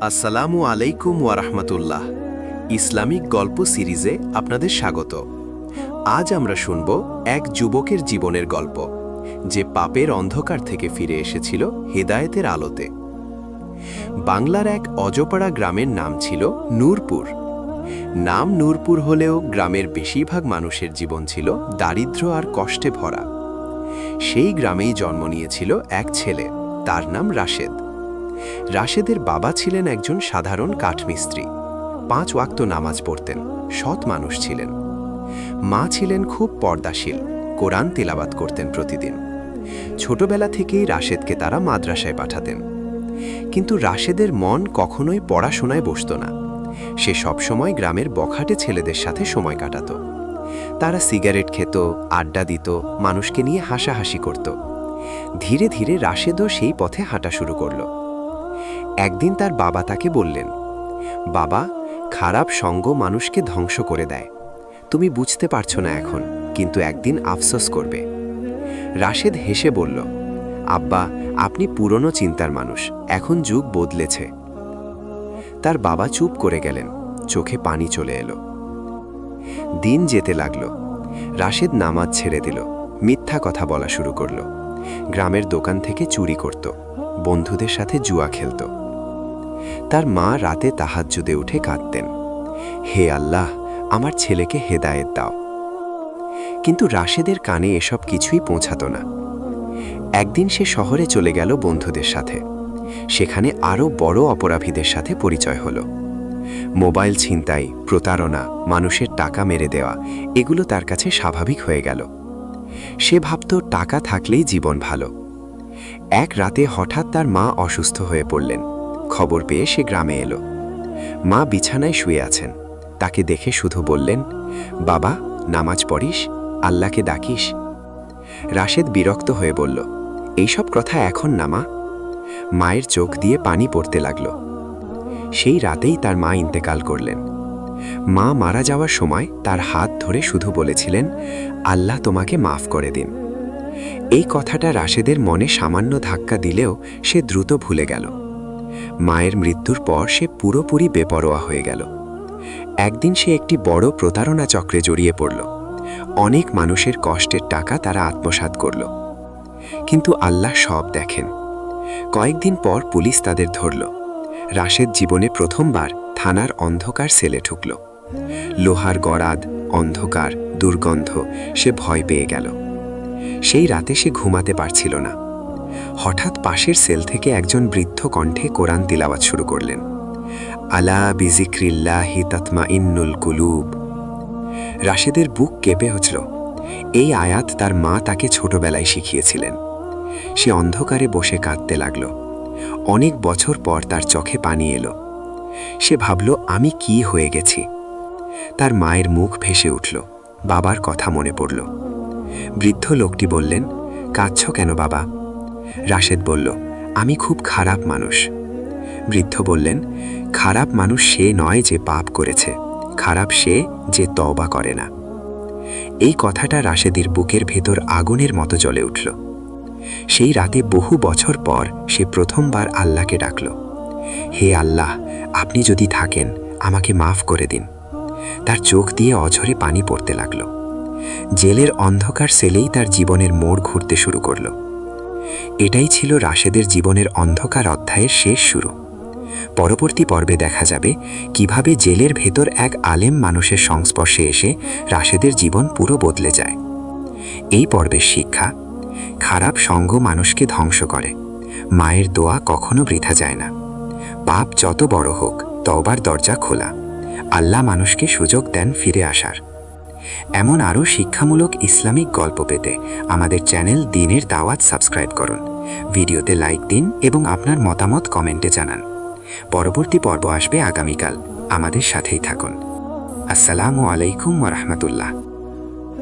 আসসালামু আলাইকুম ওয়ারহমতুল্লাহ ইসলামিক গল্প সিরিজে আপনাদের স্বাগত। আজ আমরা শুনব এক যুবকের জীবনের গল্প, যে পাপের অন্ধকার থেকে ফিরে এসেছিল হেদায়েতের আলোতে। বাংলার এক অজপাড়া গ্রামের নাম ছিল নূরপুর। নাম নূরপুর হলেও গ্রামের বেশিরভাগ মানুষের জীবন ছিল দারিদ্র্য আর কষ্টে ভরা। সেই গ্রামেই জন্ম নিয়েছিল এক ছেলে, তার নাম রাশেদ। রাশেদের বাবা ছিলেন একজন সাধারণ কাঠমিস্ত্রি। পাঁচ ওয়াক্ত নামাজ পড়তেন, সৎ মানুষ ছিলেন। মা ছিলেন খুব পর্দাশীল, কোরআন তেলাবাত করতেন প্রতিদিন। ছোটবেলা থেকেই রাশেদকে তারা মাদ্রাসায় পাঠাতেন। কিন্তু রাশেদের মন কখনোই পড়াশোনায় বসত না। সে সবসময় গ্রামের বখাটে ছেলেদের সাথে সময় কাটাত। তারা সিগারেট খেত, আড্ডা দিত, মানুষকে নিয়ে হাসাহাসি করত। ধীরে ধীরে রাশেদও সেই পথে হাঁটা শুরু করল। একদিন তার বাবা তাকে বললেন, বাবা, খারাপ সঙ্গ মানুষকে ধ্বংস করে দেয়। তুমি বুঝতে পারছ না এখন, কিন্তু একদিন আফসোস করবে। রাশেদ হেসে বলল, আব্বা, আপনি পুরনো চিন্তার মানুষ, এখন যুগ বদলেছে। তার বাবা চুপ করে গেলেন, চোখে পানি চলে এলো। দিন যেতে লাগল, রাশেদ নামাজ ছেড়ে দিল, মিথ্যা কথা বলা শুরু করল। গ্রামের দোকান থেকে চুরি করত, বন্ধুদের সাথে জুয়া খেলত। তার মা রাতে তাহাজ্জুদে উঠে কাঁদতেন। হে আল্লাহ, আমার ছেলেকে হেদায়েত দাও। কিন্তু রাশেদের কানে এসব কিছুই পৌঁছাত না। একদিন সে শহরে চলে গেল বন্ধুদের সাথে। সেখানে আরও বড় অপরাধীদের সাথে পরিচয় হলো। মোবাইল ছিনতাই, প্রতারণা, মানুষের টাকা মেরে দেওয়া, এগুলো তার কাছে স্বাভাবিক হয়ে গেল। সে ভাবত টাকা থাকলেই জীবন ভালো। এক রাতে হঠাৎ তার মা অসুস্থ হয়ে পড়লেন। খবর পেয়ে সে গ্রামে এলো। মা বিছানায় শুয়ে আছেন। তাকে দেখে শুধু বললেন, বাবা, নামাজ পড়িস, আল্লাহকে ডাকিস। রাশেদ বিরক্ত হয়ে বলল, এইসব কথা এখন না, মা। মায়ের চোখ দিয়ে পানি পড়তে লাগল। সেই রাতেই তার মা ইন্তেকাল করলেন। মা মারা যাওয়ার সময় তার হাত ধরে শুধু বলেছিলেন, আল্লাহ তোমাকে মাফ করে দিন। এই কথাটা রাশেদের মনে সামান্য ধাক্কা দিলেও সে দ্রুত ভুলে গেল। মায়ের মৃত্যুর পর সে পুরোপুরি বেপরোয়া হয়ে গেল। একদিন সে একটি বড় প্রতারণা চক্রে জড়িয়ে পড়ল। অনেক মানুষের কষ্টের টাকা তারা আত্মসাৎ করল। কিন্তু আল্লাহ সব দেখেন। কয়েকদিন পর পুলিশ তাদের ধরল। রাশেদ জীবনে প্রথমবার থানার অন্ধকার সেলে ঢুকল লোহার গড়াদ অন্ধকার, দুর্গন্ধ সে ভয় পেয়ে গেল। সেই রাতে সে ঘুমাতে পারছিল না। হঠাৎ পাশের সেল থেকে একজন বৃদ্ধ কণ্ঠে কোরআন তিলাওয়াত শুরু করলেন। আলা বিজিক্রিল্লাহি তাতমা ইন্নুল কুলুব। রাশেদের বুক কেঁপে হচ্ল এই আয়াত তার মা তাকে ছোটবেলায় শিখিয়েছিলেন। সে অন্ধকারে বসে কাঁদতে লাগল। অনেক বছর পর তার চোখে পানি এলো। সে ভাবল, আমি কি হয়ে গেছি? তার মায়ের মুখ ভেসে উঠল। বাবার কথা মনে পড়ল। বৃদ্ধ লোকটি বললেন, কাঁদছ কেন বাবা? রাশেদ বলল, আমি খুব খারাপ মানুষ। বৃদ্ধ বললেন, খারাপ মানুষ সে নয় যে পাপ করেছে, খারাপ সে যে তওবা করে না। এই কথাটা রাশেদের বুকের ভেতর আগুনের মতো জ্বলে উঠল। সেই রাতে বহু বছর পর সে প্রথমবার আল্লাহকে ডাকল, হে আল্লাহ, আপনি যদি থাকেন, আমাকে মাফ করে দিন। তার চোখ দিয়ে অঝরে পানি পড়তে লাগল। জেলের অন্ধকার সেলেই তার জীবনের মোড় ঘুরতে শুরু করল। এটাই ছিল রাশেদের জীবনের অন্ধকার অধ্যায়ের শেষ শুরু। পরবর্তী পর্বে দেখা যাবে কীভাবে জেলের ভেতর এক আলেম মানুষের সংস্পর্শে এসে রাশেদের জীবন পুরো বদলে যায়। এই পর্বের শিক্ষা, খারাপ সঙ্গ মানুষকে ধ্বংস করে, মায়ের দোয়া কখনো বৃথা যায় না। পাপ যত বড় হোক তবার দরজা খোলা, আল্লাহ মানুষকে সুযোগ দেন ফিরে আসার। এমন আরও শিক্ষামূলক ইসলামিক গল্প পেতে আমাদের চ্যানেল দিনের দাওয়াত সাবস্ক্রাইব করুন। ভিডিওতে লাইক দিন এবং আপনার মতামত কমেন্টে জানান। পরবর্তী পর্ব আসবে আগামীকাল। আমাদের সাথেই থাকুন। আসসালামু আলাইকুম রহমতুল্লাহ।